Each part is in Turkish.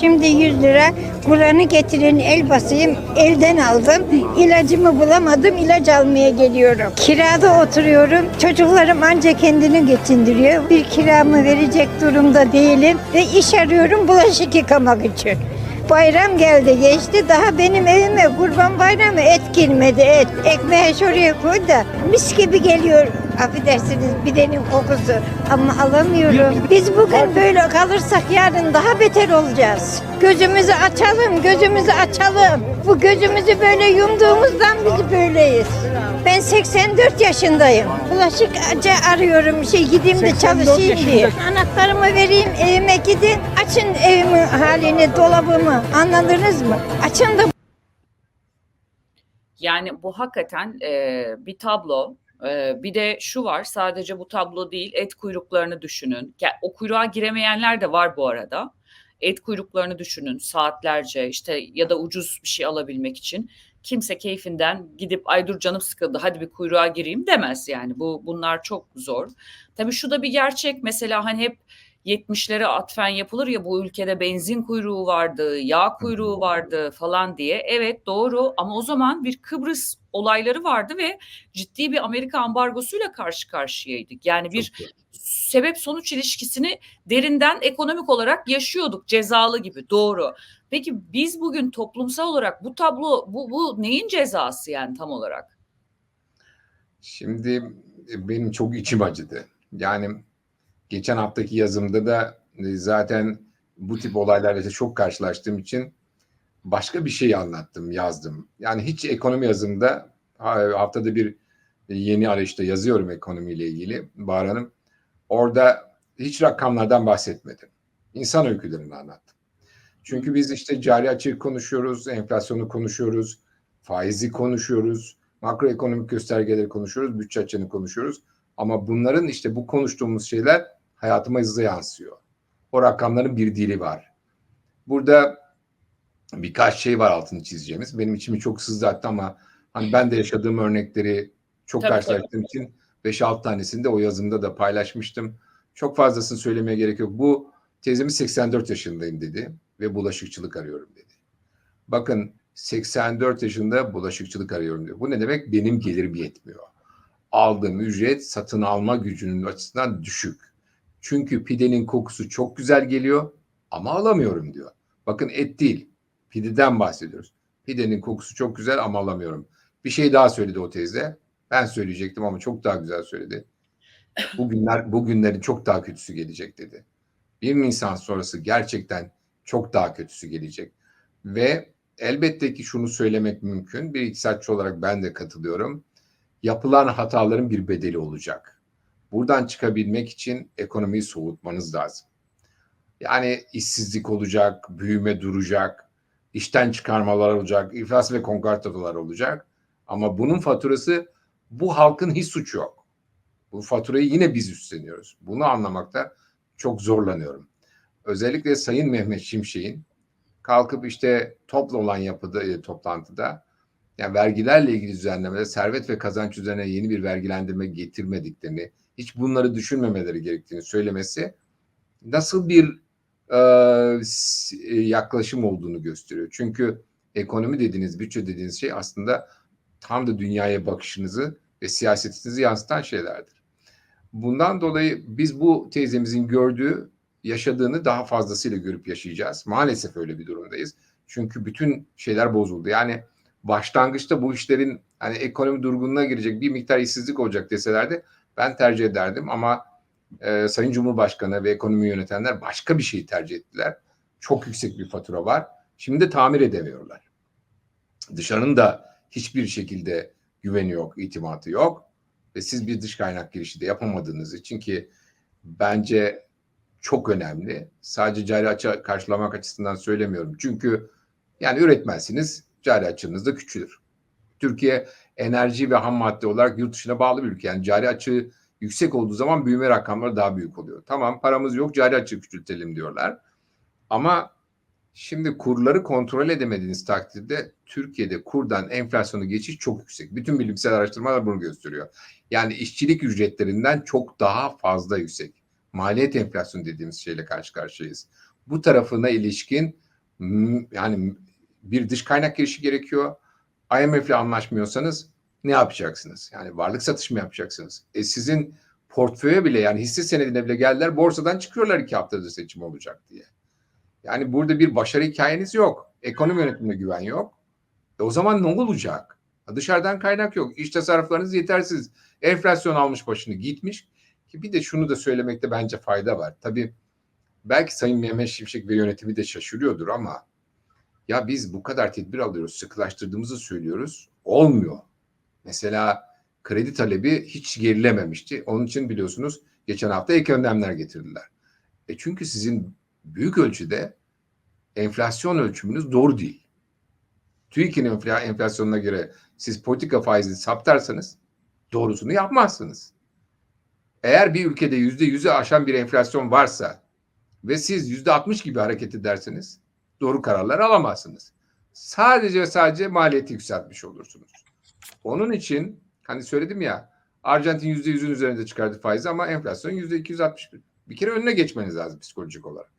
Şimdi 100 lira. Kur'an'ı getirin el basayım. Elden aldım. İlacımı bulamadım. ilaç almaya geliyorum. Kirada oturuyorum. Çocuklarım anca kendini geçindiriyor. Bir kiramı verecek durumda değilim. Ve iş arıyorum bulaşık yıkamak için. Bayram geldi geçti daha benim evime kurban bayramı et girmedi et. Ekmeği şuraya koy da mis gibi geliyor. Affedersiniz bidenin kokusu ama alamıyorum. Biz bugün böyle kalırsak yarın daha beter olacağız. Gözümüzü açalım, gözümüzü açalım. Bu gözümüzü böyle yumduğumuzdan biz böyleyiz. Ben 84 yaşındayım. Bulaşıkçı arıyorum şey gideyim de 84 çalışayım diye. Anahtarımı vereyim evime gidin. Açın evimin halini, dolabımı. Anladınız mı? Açın da Yani bu hakikaten e, bir tablo. Bir de şu var sadece bu tablo değil et kuyruklarını düşünün. O kuyruğa giremeyenler de var bu arada. Et kuyruklarını düşünün saatlerce işte ya da ucuz bir şey alabilmek için. Kimse keyfinden gidip ay dur canım sıkıldı hadi bir kuyruğa gireyim demez yani. Bu bunlar çok zor. Tabii şu da bir gerçek mesela hani hep 70'lere atfen yapılır ya bu ülkede benzin kuyruğu vardı, yağ kuyruğu vardı falan diye. Evet doğru ama o zaman bir Kıbrıs olayları vardı ve ciddi bir Amerika ambargosuyla karşı karşıyaydık. Yani bir sebep sonuç ilişkisini derinden ekonomik olarak yaşıyorduk cezalı gibi doğru. Peki biz bugün toplumsal olarak bu tablo bu, bu neyin cezası yani tam olarak? Şimdi e, benim çok içim acıdı. Yani geçen haftaki yazımda da e, zaten bu tip olaylarla çok karşılaştığım için başka bir şey anlattım, yazdım. Yani hiç ekonomi yazımda ha- haftada bir yeni arayışta yazıyorum ekonomiyle ilgili Bahar Hanım. Orada hiç rakamlardan bahsetmedim. İnsan öykülerini anlattım. Çünkü biz işte cari açığı konuşuyoruz, enflasyonu konuşuyoruz, faizi konuşuyoruz, makroekonomik göstergeleri konuşuyoruz, bütçe açığını konuşuyoruz. Ama bunların işte bu konuştuğumuz şeyler hayatıma hızlı yansıyor. O rakamların bir dili var. Burada birkaç şey var altını çizeceğimiz. Benim içimi çok sızlattı ama hani ben de yaşadığım örnekleri çok Tabii, karşılaştığım için 5-6 tanesini de o yazımda da paylaşmıştım. Çok fazlasını söylemeye gerek yok. Bu teyzemiz 84 yaşındayım dedi ve bulaşıkçılık arıyorum dedi. Bakın 84 yaşında bulaşıkçılık arıyorum diyor. Bu ne demek? Benim gelirim yetmiyor. Aldığım ücret satın alma gücünün açısından düşük. Çünkü pidenin kokusu çok güzel geliyor ama alamıyorum diyor. Bakın et değil, pideden bahsediyoruz. Pidenin kokusu çok güzel ama alamıyorum. Bir şey daha söyledi o teyze. Ben söyleyecektim ama çok daha güzel söyledi. Bugünler, bugünlerin çok daha kötüsü gelecek dedi. 1 Nisan sonrası gerçekten çok daha kötüsü gelecek. Ve elbette ki şunu söylemek mümkün. Bir iktisatçı olarak ben de katılıyorum. Yapılan hataların bir bedeli olacak. Buradan çıkabilmek için ekonomiyi soğutmanız lazım. Yani işsizlik olacak, büyüme duracak, işten çıkarmalar olacak, iflas ve konkordalar olacak. Ama bunun faturası bu halkın hiç suçu yok. Bu faturayı yine biz üstleniyoruz. Bunu anlamakta çok zorlanıyorum. Özellikle Sayın Mehmet Şimşek'in kalkıp işte toplu olan yapıda e, toplantıda yani vergilerle ilgili düzenlemede servet ve kazanç üzerine yeni bir vergilendirme getirmediklerini, hiç bunları düşünmemeleri gerektiğini söylemesi nasıl bir e, e, yaklaşım olduğunu gösteriyor. Çünkü ekonomi dediğiniz, bütçe dediğiniz şey aslında tam da dünyaya bakışınızı ve siyasetinizi yansıtan şeylerdir. Bundan dolayı biz bu teyzemizin gördüğü, yaşadığını daha fazlasıyla görüp yaşayacağız. Maalesef öyle bir durumdayız. Çünkü bütün şeyler bozuldu. Yani başlangıçta bu işlerin hani ekonomi durgunluğuna girecek bir miktar işsizlik olacak deselerdi ben tercih ederdim ama e, Sayın Cumhurbaşkanı ve ekonomi yönetenler başka bir şeyi tercih ettiler. Çok yüksek bir fatura var. Şimdi tamir edemiyorlar. Dışarının da hiçbir şekilde güveni yok, itimatı yok. Ve siz bir dış kaynak girişi de yapamadığınız için ki bence çok önemli. Sadece cari açığı karşılamak açısından söylemiyorum. Çünkü yani üretmezsiniz, cari açığınız da küçülür. Türkiye enerji ve ham madde olarak yurt dışına bağlı bir ülke. Yani cari açığı yüksek olduğu zaman büyüme rakamları daha büyük oluyor. Tamam paramız yok cari açığı küçültelim diyorlar. Ama şimdi kurları kontrol edemediğiniz takdirde Türkiye'de kurdan enflasyonu geçiş çok yüksek. Bütün bilimsel araştırmalar bunu gösteriyor. Yani işçilik ücretlerinden çok daha fazla yüksek. Maliyet enflasyonu dediğimiz şeyle karşı karşıyayız. Bu tarafına ilişkin Yani bir dış kaynak girişi gerekiyor. IMF ile anlaşmıyorsanız ne yapacaksınız? Yani varlık satış mı yapacaksınız? E sizin portföye bile yani hisse senedine bile geldiler borsadan çıkıyorlar iki haftada seçim olacak diye. Yani burada bir başarı hikayeniz yok. Ekonomi yönetimine güven yok. E o zaman ne olacak? Dışarıdan kaynak yok. İş tasarruflarınız yetersiz. Enflasyon almış başını gitmiş. Ki bir de şunu da söylemekte bence fayda var. Tabii belki Sayın Mehmet Şimşek ve yönetimi de şaşırıyordur ama ya biz bu kadar tedbir alıyoruz, sıkılaştırdığımızı söylüyoruz. Olmuyor. Mesela kredi talebi hiç gerilememişti. Onun için biliyorsunuz geçen hafta ek önlemler getirdiler. E çünkü sizin büyük ölçüde enflasyon ölçümünüz doğru değil. TÜİK'in enfla- enflasyonuna göre siz politika faizini saptarsanız doğrusunu yapmazsınız. Eğer bir ülkede yüzde yüzü aşan bir enflasyon varsa ve siz yüzde altmış gibi hareket ederseniz doğru kararlar alamazsınız. Sadece ve sadece maliyeti yükseltmiş olursunuz. Onun için hani söyledim ya Arjantin yüzde yüzün üzerinde çıkardı faizi ama enflasyon yüzde 261. Bir kere önüne geçmeniz lazım psikolojik olarak.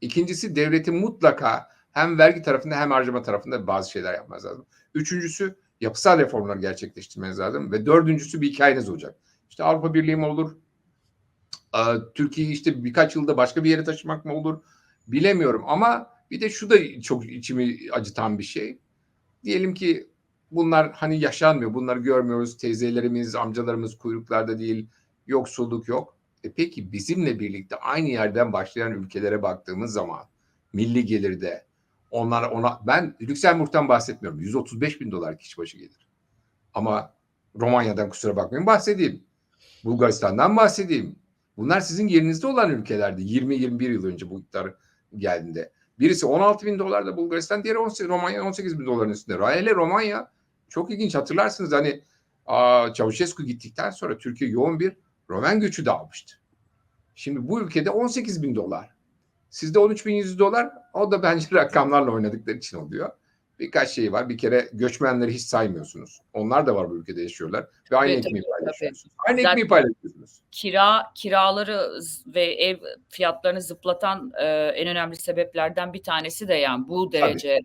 İkincisi devletin mutlaka hem vergi tarafında hem harcama tarafında bazı şeyler yapmanız lazım. Üçüncüsü yapısal reformlar gerçekleştirmeniz lazım. Ve dördüncüsü bir hikayeniz olacak. İşte Avrupa Birliği mi olur? Ee, Türkiye'yi işte birkaç yılda başka bir yere taşımak mı olur? Bilemiyorum ama bir de şu da çok içimi acıtan bir şey. Diyelim ki bunlar hani yaşanmıyor. Bunları görmüyoruz. Teyzelerimiz, amcalarımız kuyruklarda değil. Yoksulluk yok. E peki bizimle birlikte aynı yerden başlayan ülkelere baktığımız zaman milli gelirde onlar ona ben Lüksemburg'dan bahsetmiyorum. 135 bin dolar kişi başı gelir. Ama Romanya'dan kusura bakmayın bahsedeyim. Bulgaristan'dan bahsedeyim. Bunlar sizin yerinizde olan ülkelerdi 20-21 yıl önce bu iktidar geldiğinde. Birisi 16 bin dolarda Bulgaristan, diğeri 18, Romanya 18 bin doların üstünde. Hele Romanya çok ilginç hatırlarsınız hani aa, Çavuşescu gittikten sonra Türkiye yoğun bir Roman göçü de almıştı. Şimdi bu ülkede 18 bin dolar. Sizde 13 bin 100 dolar o da bence rakamlarla oynadıkları için oluyor. Birkaç şey var. Bir kere göçmenleri hiç saymıyorsunuz. Onlar da var bu ülkede yaşıyorlar. Ve aynı Evet, ekmeği tabii, paylaşıyorsunuz. Aynı Zaten- ekmeği paylaşıyorsunuz. kira kiraları ve ev fiyatlarını zıplatan e, en önemli sebeplerden bir tanesi de yani bu derece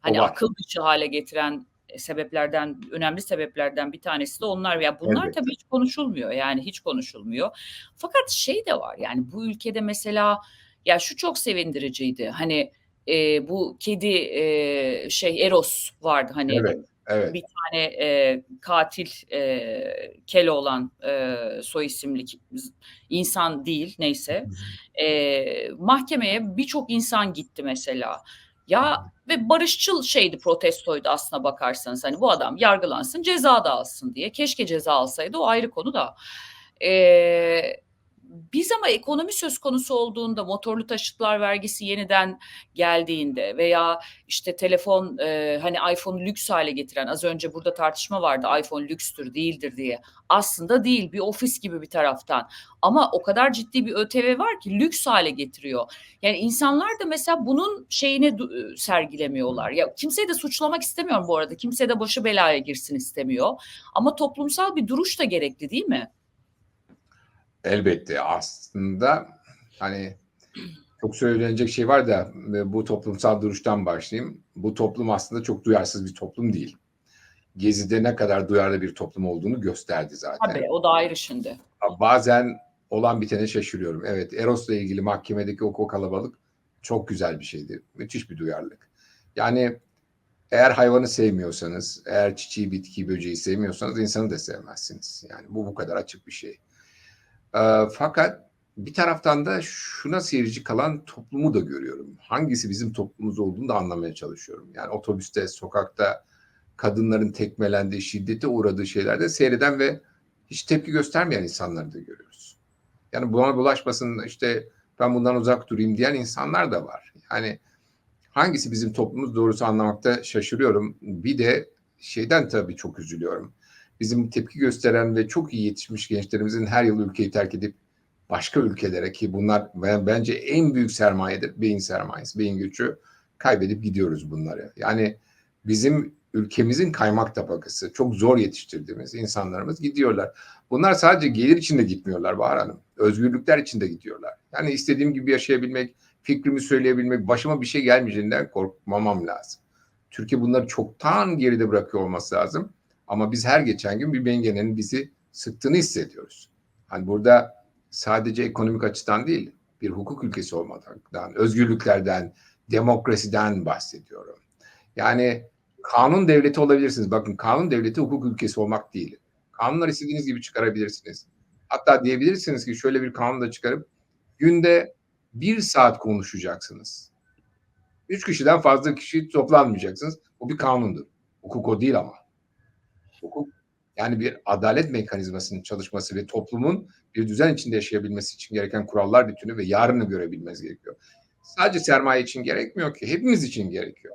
hani var. akıl dışı hale getiren sebeplerden önemli sebeplerden bir tanesi de onlar ya bunlar Elbette. tabii hiç konuşulmuyor yani hiç konuşulmuyor. Fakat şey de var yani bu ülkede mesela ya şu çok sevindiriciydi hani e, bu kedi e, şey Eros vardı hani Evet. Evet. bir tane e, katil e, Keloğlan e, soy isimli insan değil neyse. E, mahkemeye birçok insan gitti mesela. Ya ve barışçıl şeydi protestoydu aslına bakarsanız. Hani bu adam yargılansın ceza da alsın diye. Keşke ceza alsaydı o ayrı konu da. E, biz ama ekonomi söz konusu olduğunda motorlu taşıtlar vergisi yeniden geldiğinde veya işte telefon e, hani iPhone lüks hale getiren az önce burada tartışma vardı iPhone lükstür değildir diye. Aslında değil bir ofis gibi bir taraftan ama o kadar ciddi bir ÖTV var ki lüks hale getiriyor. Yani insanlar da mesela bunun şeyini du- sergilemiyorlar. Ya kimseyi de suçlamak istemiyorum bu arada. Kimse de başı belaya girsin istemiyor. Ama toplumsal bir duruş da gerekli değil mi? Elbette aslında hani çok söylenecek şey var da e, bu toplumsal duruştan başlayayım. Bu toplum aslında çok duyarsız bir toplum değil. Gezi'de ne kadar duyarlı bir toplum olduğunu gösterdi zaten. Tabii o da ayrı şimdi. Bazen olan bitene şaşırıyorum. Evet Eros'la ilgili mahkemedeki o kalabalık çok güzel bir şeydi. Müthiş bir duyarlılık. Yani eğer hayvanı sevmiyorsanız, eğer çiçeği, bitkiyi, böceği sevmiyorsanız insanı da sevmezsiniz. Yani bu bu kadar açık bir şey. Ee, fakat bir taraftan da şuna seyirci kalan toplumu da görüyorum. Hangisi bizim toplumumuz olduğunu da anlamaya çalışıyorum. Yani otobüste, sokakta kadınların tekmelendiği, şiddete uğradığı şeylerde seyreden ve hiç tepki göstermeyen insanları da görüyoruz. Yani buna bulaşmasın işte ben bundan uzak durayım diyen insanlar da var. Yani hangisi bizim toplumumuz doğrusu anlamakta şaşırıyorum. Bir de şeyden tabii çok üzülüyorum. Bizim tepki gösteren ve çok iyi yetişmiş gençlerimizin her yıl ülkeyi terk edip başka ülkelere ki bunlar ben- bence en büyük sermayedir. Beyin sermayesi, beyin göçü kaybedip gidiyoruz bunları. Yani bizim ülkemizin kaymak tabakası, çok zor yetiştirdiğimiz insanlarımız gidiyorlar. Bunlar sadece gelir için de gitmiyorlar Bahar Hanım. Özgürlükler için de gidiyorlar. Yani istediğim gibi yaşayabilmek, fikrimi söyleyebilmek, başıma bir şey gelmeyeceğinden korkmamam lazım. Türkiye bunları çoktan geride bırakıyor olması lazım. Ama biz her geçen gün bir bengenenin bizi sıktığını hissediyoruz. Hani burada sadece ekonomik açıdan değil, bir hukuk ülkesi olmaktan, özgürlüklerden, demokrasiden bahsediyorum. Yani kanun devleti olabilirsiniz. Bakın kanun devleti hukuk ülkesi olmak değil. Kanunları istediğiniz gibi çıkarabilirsiniz. Hatta diyebilirsiniz ki şöyle bir kanun da çıkarıp günde bir saat konuşacaksınız. Üç kişiden fazla kişi toplanmayacaksınız. Bu bir kanundur. Hukuk o değil ama. Hukuk yani bir adalet mekanizmasının çalışması ve toplumun bir düzen içinde yaşayabilmesi için gereken kurallar bütünü ve yarını görebilmesi gerekiyor. Sadece sermaye için gerekmiyor ki. Hepimiz için gerekiyor.